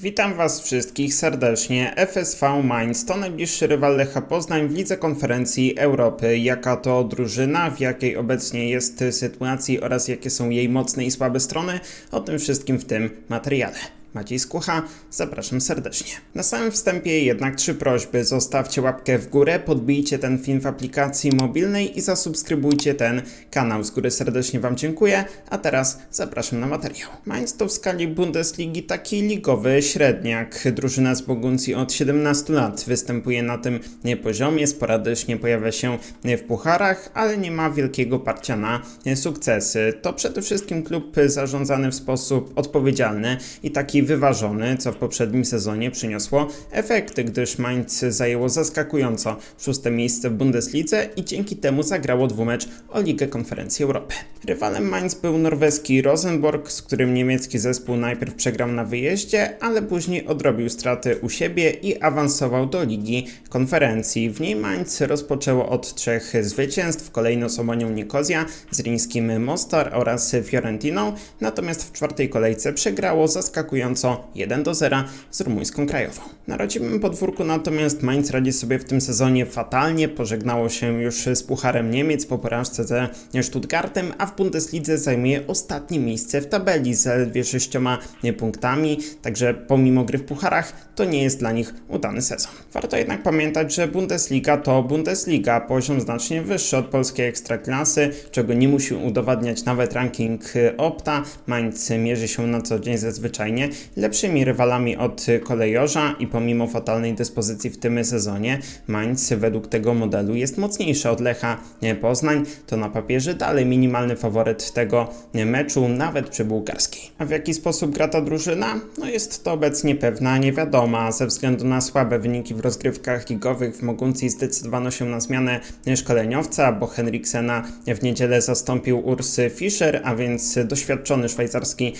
Witam Was wszystkich serdecznie. FSV Mainz to najbliższy rywal Lecha Poznań w Lidze Konferencji Europy. Jaka to drużyna, w jakiej obecnie jest sytuacji oraz jakie są jej mocne i słabe strony, o tym wszystkim w tym materiale. Maciej Skucha, zapraszam serdecznie. Na samym wstępie jednak trzy prośby. Zostawcie łapkę w górę, podbijcie ten film w aplikacji mobilnej i zasubskrybujcie ten kanał. Z góry serdecznie Wam dziękuję, a teraz zapraszam na materiał. Mainz to w skali Bundesligi taki ligowy średniak. Drużyna z Boguncji od 17 lat występuje na tym poziomie, sporadycznie pojawia się w pucharach, ale nie ma wielkiego parcia na sukcesy. To przede wszystkim klub zarządzany w sposób odpowiedzialny i taki wyważony, co w poprzednim sezonie przyniosło efekty, gdyż Mainz zajęło zaskakująco szóste miejsce w Bundeslidze i dzięki temu zagrało dwumecz o Ligę Konferencji Europy. Rywalem Mainz był norweski Rosenborg, z którym niemiecki zespół najpierw przegrał na wyjeździe, ale później odrobił straty u siebie i awansował do Ligi Konferencji. W niej Mainz rozpoczęło od trzech zwycięstw, kolejno z Omonią Nikozja, z Rińskim Mostar oraz Fiorentiną, natomiast w czwartej kolejce przegrało zaskakująco 1 do 0 z rumuńską krajową. Na rodzimym podwórku natomiast Mainz radzi sobie w tym sezonie fatalnie, pożegnało się już z Pucharem Niemiec po porażce ze Stuttgartem, a w Bundeslidze zajmuje ostatnie miejsce w tabeli z zaledwie sześcioma punktami, także pomimo gry w pucharach to nie jest dla nich udany sezon. Warto jednak pamiętać, że Bundesliga to Bundesliga, poziom znacznie wyższy od polskiej ekstraklasy, czego nie musi udowadniać nawet ranking Opta. Mainz mierzy się na co dzień ze zwyczajnie lepszymi rywalami od kolejorza i pomimo fatalnej dyspozycji w tym sezonie, Mainz według tego modelu jest mocniejszy od Lecha Poznań. To na papierze dalej minimalny faworyt tego meczu, nawet przy bułgarskiej. A w jaki sposób gra ta drużyna? No jest to obecnie pewna niewiadoma. Ze względu na słabe wyniki w rozgrywkach ligowych w Moguncji zdecydowano się na zmianę szkoleniowca, bo Henriksena w niedzielę zastąpił Urs Fischer, a więc doświadczony szwajcarski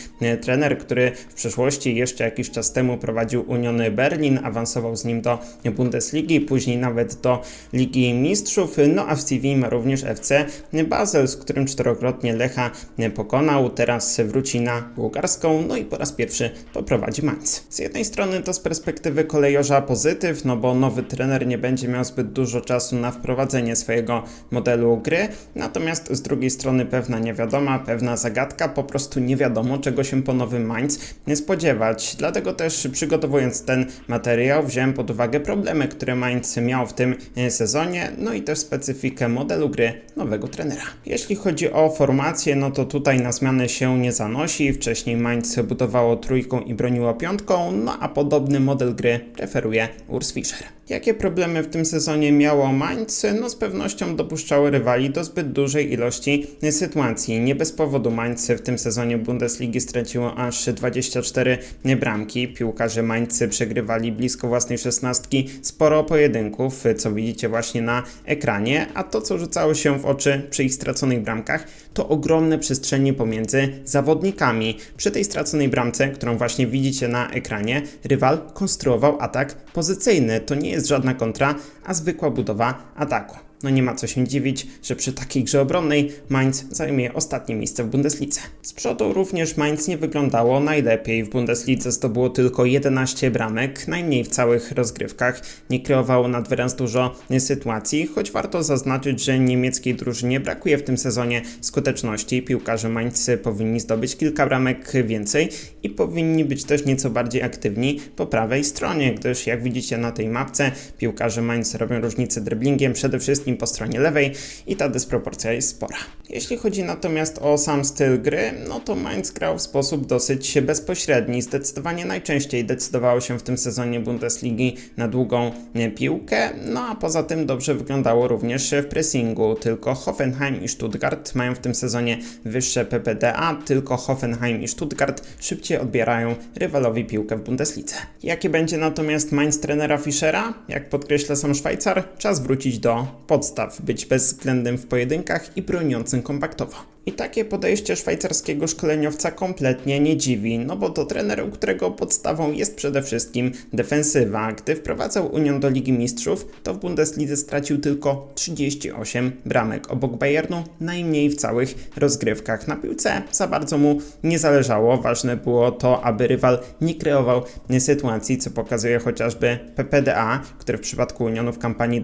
trener, który w przeszłości jeszcze jakiś czas temu prowadził Union Berlin, awansował z nim do Bundesligi, później nawet do Ligi Mistrzów, no a w CV ma również FC Basel, z którym czterokrotnie Lecha pokonał, teraz wróci na bułgarską, no i po raz pierwszy poprowadzi Mainz. Z jednej strony to z perspektywy kolejorza pozytyw, no bo nowy trener nie będzie miał zbyt dużo czasu na wprowadzenie swojego modelu gry, natomiast z drugiej strony pewna niewiadoma, pewna zagadka, po prostu nie wiadomo czego się po nowym Mainz nie spodziewać. Dlatego też przygotowując ten materiał wziąłem pod uwagę problemy, które Mainz miał w tym sezonie, no i też specyfikę modelu gry nowego trenera. Jeśli chodzi o formację, no to tutaj na zmianę się nie zanosi. Wcześniej Mainz budowało trójką i broniło piątką, no a podobny model gry preferuje Urs Fischer. Jakie problemy w tym sezonie miało Mainz? No z pewnością dopuszczały rywali do zbyt dużej ilości sytuacji. Nie bez powodu Mainz w tym sezonie Bundesligi straciło aż 24 bramki. Piłkarze Mainz przegrywali blisko własnej szesnastki sporo pojedynków, co widzicie właśnie na ekranie, a to co rzucało się w oczy przy ich straconych bramkach to ogromne przestrzenie pomiędzy zawodnikami. Przy tej straconej bramce, którą właśnie widzicie na ekranie, rywal konstruował atak pozycyjny. To nie jest żadna kontra, a zwykła budowa ataku. No nie ma co się dziwić, że przy takiej grze obronnej Mainz zajmuje ostatnie miejsce w Bundeslidze. Z przodu również Mainz nie wyglądało najlepiej. W Bundeslidze zdobyło tylko 11 bramek, najmniej w całych rozgrywkach. Nie kreowało nad wyraz dużo sytuacji, choć warto zaznaczyć, że niemieckiej drużynie brakuje w tym sezonie skuteczności. Piłkarze Mainz powinni zdobyć kilka bramek więcej i powinni być też nieco bardziej aktywni po prawej stronie, gdyż jak widzicie na tej mapce, piłkarze Mainz robią różnicę dribblingiem przede wszystkim po stronie lewej i ta dysproporcja jest spora. Jeśli chodzi natomiast o sam styl gry, no to Mainz grał w sposób dosyć bezpośredni. Zdecydowanie najczęściej decydowało się w tym sezonie Bundesligi na długą piłkę, no a poza tym dobrze wyglądało również w pressingu. Tylko Hoffenheim i Stuttgart mają w tym sezonie wyższe PPDA, tylko Hoffenheim i Stuttgart szybciej odbierają rywalowi piłkę w Bundeslidze. Jakie będzie natomiast Mainz trenera Fischera? Jak podkreśla sam Szwajcar, czas wrócić do podstaw, być bezwzględnym w pojedynkach i broniącym kompaktowo. I takie podejście szwajcarskiego szkoleniowca kompletnie nie dziwi, no bo to trener, u którego podstawą jest przede wszystkim defensywa. Gdy wprowadzał Union do Ligi Mistrzów, to w Bundeslidze stracił tylko 38 bramek, obok Bayernu najmniej w całych rozgrywkach. Na piłce za bardzo mu nie zależało, ważne było to, aby rywal nie kreował sytuacji, co pokazuje chociażby PPDA, które w przypadku Unionu w kampanii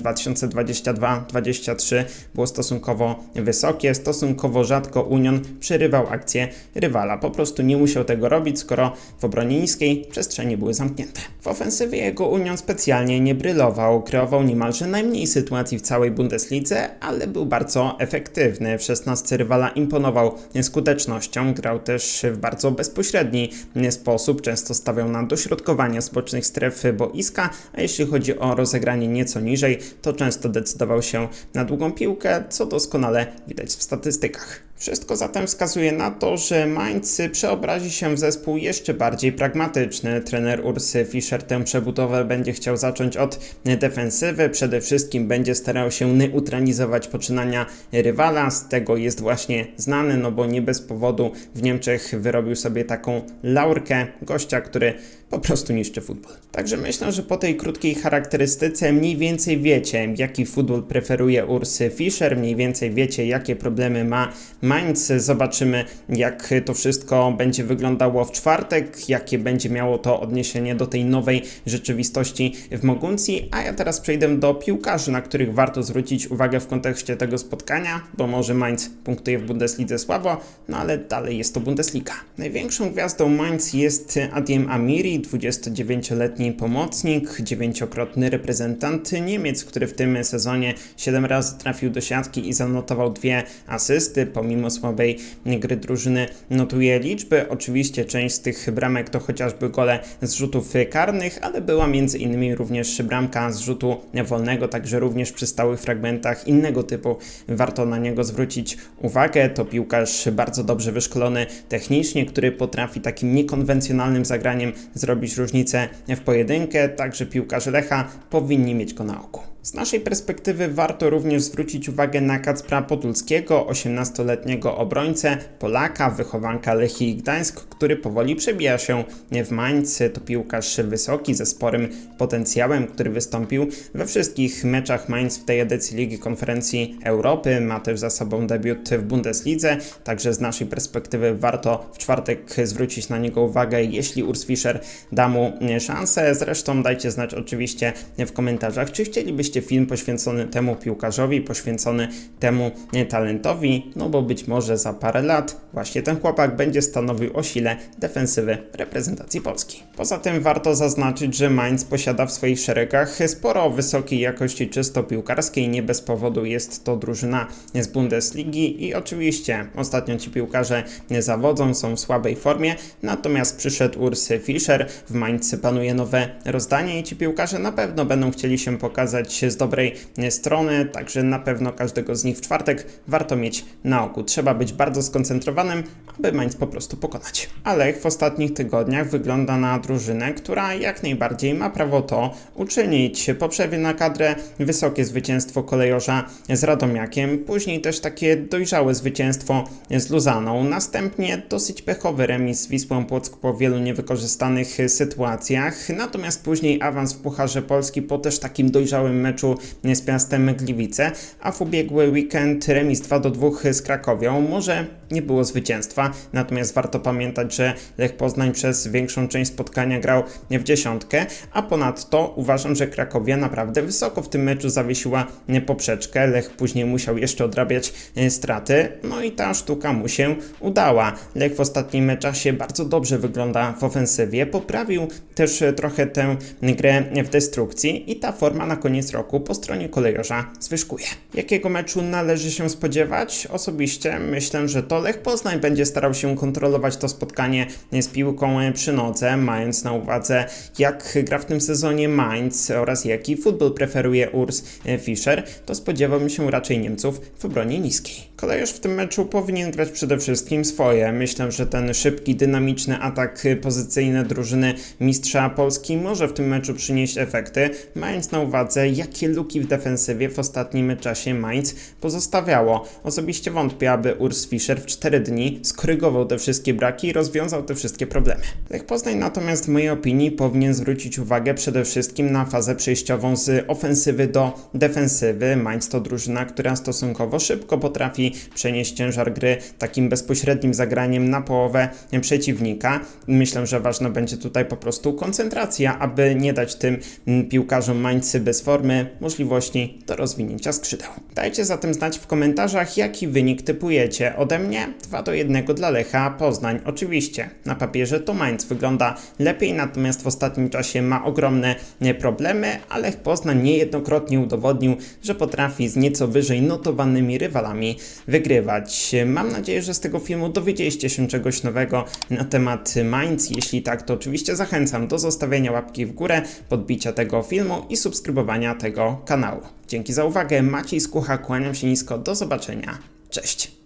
2022-23 było stosunkowo wysokie, stosunkowo rzadko Union przerywał akcję rywala. Po prostu nie musiał tego robić, skoro w obronie niskiej przestrzenie były zamknięte. W ofensywie jego Union specjalnie nie brylował, kreował niemalże najmniej sytuacji w całej Bundeslidze, ale był bardzo efektywny. W 16 rywala imponował skutecznością, grał też w bardzo bezpośredni sposób, często stawiał na dośrodkowanie z bocznych stref boiska, a jeśli chodzi o rozegranie nieco niżej, to często decydował się na długą piłkę, co doskonale widać w statystykach. Wszystko zatem wskazuje na to, że Mainz przeobrazi się w zespół jeszcze bardziej pragmatyczny. Trener Urs Fischer tę przebudowę będzie chciał zacząć od defensywy. Przede wszystkim będzie starał się neutralizować poczynania rywala. Z tego jest właśnie znany, no bo nie bez powodu w Niemczech wyrobił sobie taką laurkę gościa, który po prostu niszczy futbol. Także myślę, że po tej krótkiej charakterystyce mniej więcej wiecie, jaki futbol preferuje Urs Fischer, mniej więcej wiecie, jakie problemy ma Mainz. Zobaczymy, jak to wszystko będzie wyglądało w czwartek, jakie będzie miało to odniesienie do tej nowej rzeczywistości w Moguncji. A ja teraz przejdę do piłkarzy, na których warto zwrócić uwagę w kontekście tego spotkania, bo może Mainz punktuje w Bundeslidze słabo, no ale dalej jest to Bundesliga. Największą gwiazdą Mainz jest Adiem Amiri, 29-letni pomocnik, dziewięciokrotny reprezentant Niemiec, który w tym sezonie 7 razy trafił do siatki i zanotował dwie asysty, pomimo słabej gry drużyny notuje liczby. Oczywiście część z tych bramek to chociażby gole z rzutów karnych, ale była między innymi również bramka z rzutu wolnego, także również przy stałych fragmentach innego typu warto na niego zwrócić uwagę. To piłkarz bardzo dobrze wyszkolony technicznie, który potrafi takim niekonwencjonalnym zagraniem zrobić różnicę w pojedynkę, także piłkarze Lecha powinni mieć go na oku. Z naszej perspektywy warto również zwrócić uwagę na Kacpra Podulskiego, 18-letniego obrońcę, Polaka, wychowanka Lechii Gdańsk, który powoli przebija się w Mainz. To piłkarz wysoki, ze sporym potencjałem, który wystąpił we wszystkich meczach Mainz w tej edycji Ligi Konferencji Europy. Ma też za sobą debiut w Bundeslidze, także z naszej perspektywy warto w czwartek zwrócić na niego uwagę, jeśli Urs Fischer da mu szansę. Zresztą dajcie znać oczywiście w komentarzach, czy chcielibyście film poświęcony temu piłkarzowi, poświęcony temu talentowi, no bo być może za parę lat właśnie ten chłopak będzie stanowił o sile defensywy reprezentacji Polski. Poza tym warto zaznaczyć, że Mainz posiada w swoich szeregach sporo wysokiej jakości czysto piłkarskiej, nie bez powodu jest to drużyna z Bundesligi i oczywiście ostatnio ci piłkarze zawodzą, są w słabej formie, natomiast przyszedł Urs Fischer, w Mainz panuje nowe rozdanie i ci piłkarze na pewno będą chcieli się pokazać z dobrej strony, także na pewno każdego z nich w czwartek warto mieć na oku. Trzeba być bardzo skoncentrowanym, aby Mainz po prostu pokonać. Ale w ostatnich tygodniach wygląda na drużynę, która jak najbardziej ma prawo to uczynić. Po przerwie na kadrę wysokie zwycięstwo kolejorza z Radomiakiem, później też takie dojrzałe zwycięstwo z Luzaną, następnie dosyć pechowy remis z Wisłą Płock po wielu niewykorzystanych sytuacjach, natomiast później awans w Pucharze Polski po też takim dojrzałym meczu z Piastem Gliwice, a w ubiegły weekend remis 2 do 2 z Krakowią. Może nie było zwycięstwa, natomiast warto pamiętać, że Lech Poznań przez większą część spotkania grał w dziesiątkę, a ponadto uważam, że Krakowia naprawdę wysoko w tym meczu zawiesiła poprzeczkę. Lech później musiał jeszcze odrabiać straty, no i ta sztuka mu się udała. Lech w ostatnim meczasie bardzo dobrze wygląda w ofensywie, poprawił też trochę tę grę w destrukcji i ta forma na koniec roku po stronie kolejorza zwyżkuje. Jakiego meczu należy się spodziewać? Osobiście myślę, że to Lech Poznań będzie starał się kontrolować to spotkanie z piłką przy nodze, mając na uwadze jak gra w tym sezonie Mainz oraz jaki futbol preferuje Urs Fischer, to spodziewałbym się raczej Niemców w obronie niskiej. Kolejarz w tym meczu powinien grać przede wszystkim swoje. Myślę, że ten szybki, dynamiczny atak pozycyjny drużyny mistrza Polski może w tym meczu przynieść efekty, mając na uwadze jakie luki w defensywie w ostatnim czasie Mainz pozostawiało. Osobiście wątpię, aby Urs Fischer w 4 dni skorygował te wszystkie braki i rozwiązał te wszystkie problemy. Lech Poznań natomiast w mojej opinii powinien zwrócić uwagę przede wszystkim na fazę przejściową z ofensywy do defensywy. Mainz to drużyna, która stosunkowo szybko potrafi przenieść ciężar gry takim bezpośrednim zagraniem na połowę przeciwnika. Myślę, że ważna będzie tutaj po prostu koncentracja, aby nie dać tym piłkarzom Mainzy bez formy możliwości do rozwinięcia skrzydeł. Dajcie zatem znać w komentarzach, jaki wynik typujecie. Ode mnie 2 do 1 dla Lecha Poznań. Oczywiście, na papierze to Mainz wygląda lepiej, natomiast w ostatnim czasie ma ogromne e, problemy, a Lech Poznań niejednokrotnie udowodnił, że potrafi z nieco wyżej notowanymi rywalami wygrywać. Mam nadzieję, że z tego filmu dowiedzieliście się czegoś nowego na temat Mainz. Jeśli tak, to oczywiście zachęcam do zostawienia łapki w górę, podbicia tego filmu i subskrybowania tego kanału. Dzięki za uwagę, Maciej Skucha, kłaniam się nisko, do zobaczenia, cześć!